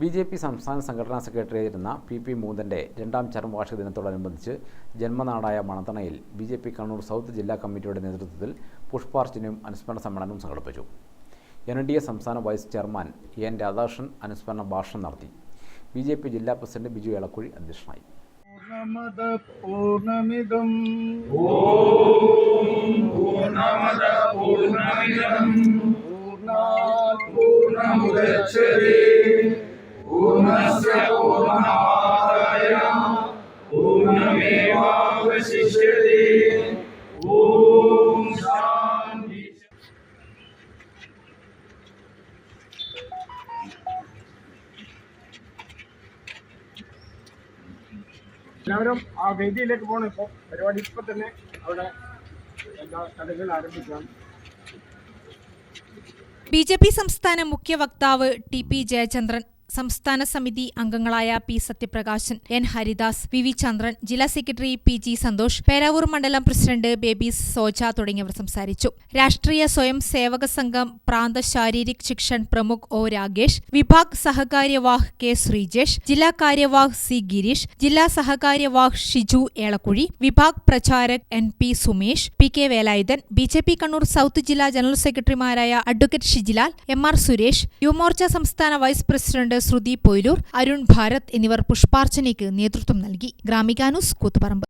B J P സംസ്ഥാന സംഘടനാ secretary ആയിരുന്ന പി പി മൂന്നന്റെ രണ്ടാം ചരമവാർഷിക ദിനത്തോടനുബന്ധിച്ച് ജന്മനാടായ മണത്തണയിൽ B J P Kannur south ജില്ലാ കമ്മിറ്റിയുടെ നേതൃത്വത്തിൽ പുഷ്പാർച്ചനയും അനുസ്മരണ സമ്മേളനവും സംഘടിപ്പിച്ചു. എൻ ഡി എ സംസ്ഥാന വൈസ് ചെയർമാൻ എൻ രാധാകൃഷ്ണൻ അനുസ്മരണ ഭാഷണം നടത്തി. ബി ജെ പി ജില്ലാ പ്രസിഡന്റ് ബിജു എളക്കുഴി അധ്യക്ഷനായി. പൂർണമിതം എല്ലാവരും ആ വേദിയിലേക്ക് പോകണം ഇപ്പോൾ പരിപാടി ഇപ്പം തന്നെ അവിടെ എല്ലാ ചടങ്ങുകൾ ആരംഭിക്കാം. ബി ജെ പി സംസ്ഥാന മുഖ്യ വക്താവ് ടി പി ജയചന്ദ്രൻ സംസ്ഥാന സമിതി അംഗങ്ങളായ P Sathyaprakashan N Haridas V V Chandran ജില്ലാ secretary P G Santhosh Peravoor മണ്ഡലം പ്രസിഡന്റ് ബേബി സോജ തുടങ്ങിയവർ സംസാരിച്ചു. രാഷ്ട്രീയ സ്വയം സേവക സംഘം പ്രാന്ത ശാരീരിക് ശിക്ഷൺ പ്രമുഖ് ഒ രാഗേഷ് വിഭാഗ് സഹകാര്യവാഹ് കെ ശ്രീജേഷ് ജില്ലാ കാര്യവാഹ് സി ഗിരീഷ് ജില്ലാ സഹകാര്യവാഹ് ഷിജു ഏളക്കുഴി വിഭാഗ് പ്രചാരക് N P Sumesh P K Velayudhan B J P Kannur south ജില്ലാ ജനറൽ സെക്രട്ടറിമാരായ advocate Shijilal M R Suresh Yuvamorcha സംസ്ഥാന വൈസ് പ്രസിഡന്റ് ശ്രുതി പൊയ്ലൂർ അരുൺ ഭാരത് എന്നിവർ പുഷ്പാർച്ചനയ്ക്ക് നേതൃത്വം നൽകി. ഗ്രാമികാനൂസ് കൂത്തുപറമ്പ്.